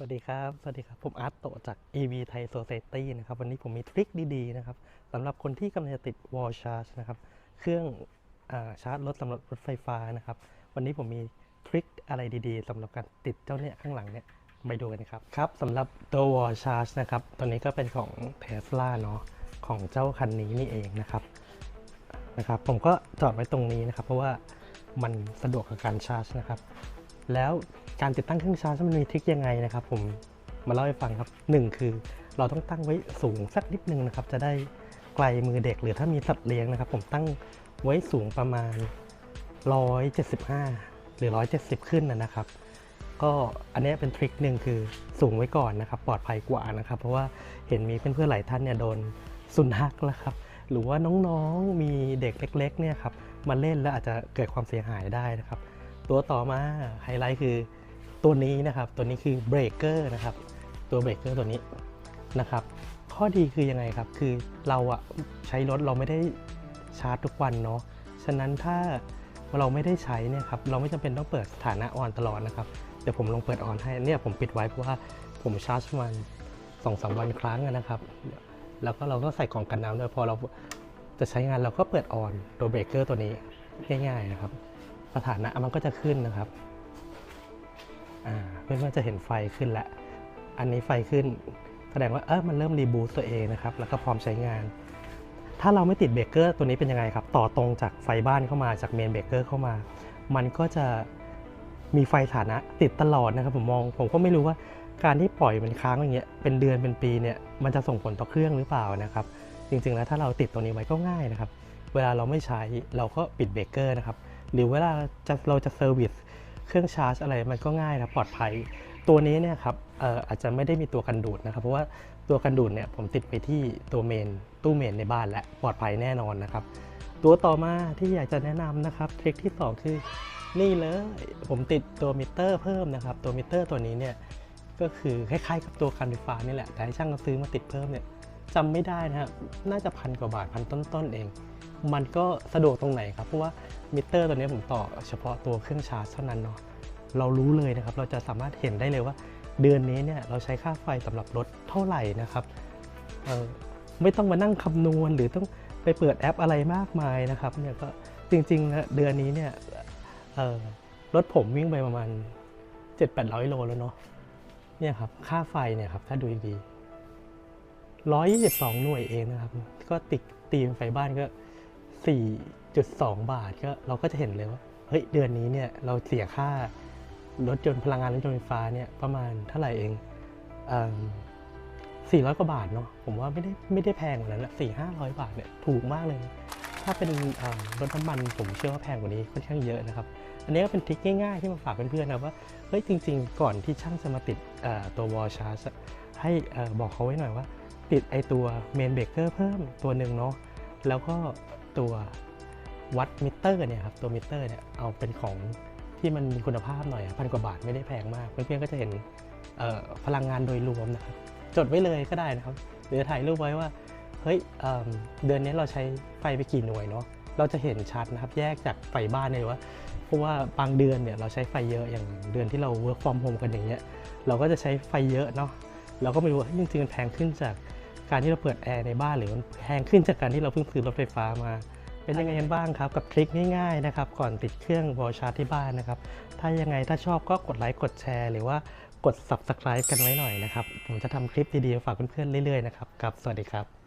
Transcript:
สวัสดีครับ สวัสดีครับ ผมอาร์ตโตจาก EV Thai Society นะครับ วันนี้ผมมีทริคดีๆ นะครับสำหรับคนที่กำลังจะติด wall charge นะครับ เครื่องอาชาร์จรถสำหรับรถไฟฟ้านะครับ วันนี้ผมมีทริคอะไรดีๆสำหรับการติดเจ้าเนี่ยข้างหลังเนี่ย ไปดูกันครับ ครับสำหรับตัว wall charge นะครับ ตัวนี้ก็เป็นของ Tesla เนาะ ของเจ้าคันนี้นี่เองนะครับ นะครับ ผมก็จอดไว้ตรงนี้นะครับ เพราะว่ามันสะดวกกับการชาร์จนะครับ แล้ว การติดตั้งเครื่องชาร์จมันมีทริคยังไงนะครับ ผมมาเล่าให้ฟังครับหนึ่งคือเราต้องตั้งไว้สูงสักนิดนึงนะครับ จะได้ไกลมือเด็กหรือถ้ามีสัตว์เลี้ยงนะครับ ผมตั้งไว้สูงประมาณ 175 หรือ 170 ขึ้นนะครับ ก็อันนี้เป็นทริคหนึ่งคือสูงไว้ก่อนนะครับ ปลอดภัยกว่านะครับ เพราะว่าเห็นมีเพื่อนๆหลายท่านเนี่ยโดนสุนัขแล้วครับ หรือว่าน้องๆมีเด็กเล็ก ๆ เนี่ยครับมาเล่นแล้วอาจจะเกิดความเสียหายได้นะครับ ตัวต่อมาไฮไลท์คือ ตัวนี้นะครับตัวนี้คือเบรกเกอร์นะครับตัวเบรกเกอร์ตัวนี้นะครับข้อดีคือยังไงครับคือเราอะใช้รถเราไม่ได้ชาร์จทุกวันเนาะฉะนั้นถ้าเราไม่ได้ใช้เนี่ยครับเราไม่จำเป็นต้องเปิดสถานะออนตลอดนะครับเดี๋ยวผมลองเปิดออนให้เนี่ยผมปิดไว้เพราะว่าผมชาร์จมาณสองสามวันครั้งนะครับแล้วก็เราก็ใส่กล่องกันน้ำด้วยพอเราจะใช้งานเราก็เปิดออนตัวเบรกเกอร์ตัวนี้ง่ายๆนะครับ สถานะมันก็จะขึ้นนะครับ เพื่อนๆจะเห็นไฟขึ้นแล้วอันนี้ไฟขึ้น แสดงว่าเออมันเริ่มรีบูตตัวเองนะครับ แล้วก็พร้อมใช้งาน ถ้าเราไม่ติดเบรกเกอร์ตัวนี้เป็นยังไงครับ ต่อตรงจากไฟบ้านเข้ามาจากเมนเบรกเกอร์เข้ามา มันก็จะมีไฟฐานะติดตลอดนะครับผมมอง ผมก็ไม่รู้ว่าการที่ปล่อยมันค้างอย่างเงี้ยเป็นเดือนเป็นปีเนี่ยมันจะส่งผลต่อเครื่องหรือเปล่านะครับ จริงๆแล้วถ้าเราติดตัวนี้ไว้ก็ง่ายนะครับ เวลาเราไม่ใช้เราก็ปิดเบรกเกอร์นะครับ หรือเวลาจะเราจะเซอร์วิส เครื่องชาร์จอะไรมันก็ง่ายนะปลอดภัย ตัวนี้เนี่ยครับอาจจะไม่ได้มีตัวกันดูดนะครับ เพราะว่าตัวกันดูดเนี่ยผมติดไปที่ตัวเมนตู้เมนในบ้านและปลอดภัยแน่นอนนะครับ ตัวต่อมาที่อยากจะแนะนำนะครับทริคที่ 2 คือนี่เลยผมติดตัวมิเตอร์เพิ่มนะครับ ตัวมิเตอร์ตัวนี้เนี่ยก็คือคล้ายๆกับตัวคันไฟฟ้านี่แหละแต่ช่างเขาซื้อมาติดเพิ่มเนี่ยจำไม่ได้นะครับน่าจะพันกว่าบาทพันต้นๆเอง มันก็สะดวกตรงไหนครับ เพราะว่ามิเตอร์ตัวนี้ผมต่อเฉพาะตัวเครื่องชาร์จเท่านั้นเนาะ เรารู้เลยนะครับ เราจะสามารถเห็นได้เลยว่า เดือนนี้เนี่ยเราใช้ค่าไฟสำหรับรถเท่าไหร่นะครับ ไม่ต้องมานั่งคำนวณหรือต้องไปเปิดแอปอะไรมากมายนะครับเนี่ยก็จริงๆนะเดือนนี้เนี่ยรถผมวิ่งไปประมาณ 7-800 โลแล้วเนาะเนี่ยครับค่าไฟเนี่ยครับถ้าดูดีๆ122 หน่วยเองนะครับ ก็ติดตีมไฟบ้านก็ 4.2 บาทก็เราก็จะเห็นเลยว่าเฮ้ยเดือนนี้เนี่ยเราเสียค่ารถยนต์พลังงานรถยนต์ไฟฟ้าเนี่ยประมาณเท่าไหร่เองเอิ่ม400กว่าบาทเนาะผมว่าไม่ได้ไม่ได้แพงกว่านั้นละ4 500บาทเนี่ยถูกมากเลย ถ้าเป็นรถน้ำมันผมเชื่อว่าแพงกว่านี้ค่อนข้างเยอะนะครับ อันนี้ก็เป็นทริคง่ายๆที่มาฝากเพื่อนๆนะว่าเฮ้ยจริง ๆ ก่อนที่ช่างจะมาติดตัววอลชาร์จให้บอกเขาไว้หน่อยว่า ติดไอตัวเมนเบรกเกอร์เพิ่มตัวหนึ่งเนาะแล้วก็ ตัววัดมิเตอร์เนี่ยครับตัวมิเตอร์เนี่ยเอาเป็นของที่มันมีคุณภาพหน่อยพันกว่าบาทไม่ได้แพงมาก เพื่อนๆก็จะเห็นพลังงานโดยรวมนะครับจดไว้เลยก็ได้นะครับหรือถ่ายรูปไว้ว่าเฮ้ยเเดือนนี้เราใช้ไฟไปกี่หน่วยเนาะเราจะเห็นชัดนะครับแยกจากไฟบ้านเลยว่าเพราะว่าบางเดือนเนี่ยเราใช้ไฟเยอะอย่างเดือนที่เรา work from home กันอย่างเงี้ยเราก็จะใช้ไฟเยอะเนาะเราก็ไม่รู้ว่าจริงๆมันแพงขึ้นจาก การที่เราเปิดแอร์ในบ้านหรือมันแพงขึ้นจากการที่เราเพิ่งซื้อรถไฟฟ้ามา เป็นยังไงกันบ้างครับ กับทริคง่ายๆนะครับก่อนติดเครื่องวอลชาร์จที่บ้านนะครับ ถ้ายังไงถ้าชอบก็กดไลค์กดแชร์ หรือว่ากด subscribe กันไว้หน่อยนะครับ ผมจะทำคลิปดีๆฝากเพื่อนๆเรื่อยๆนะครับกับสวัสดีครับ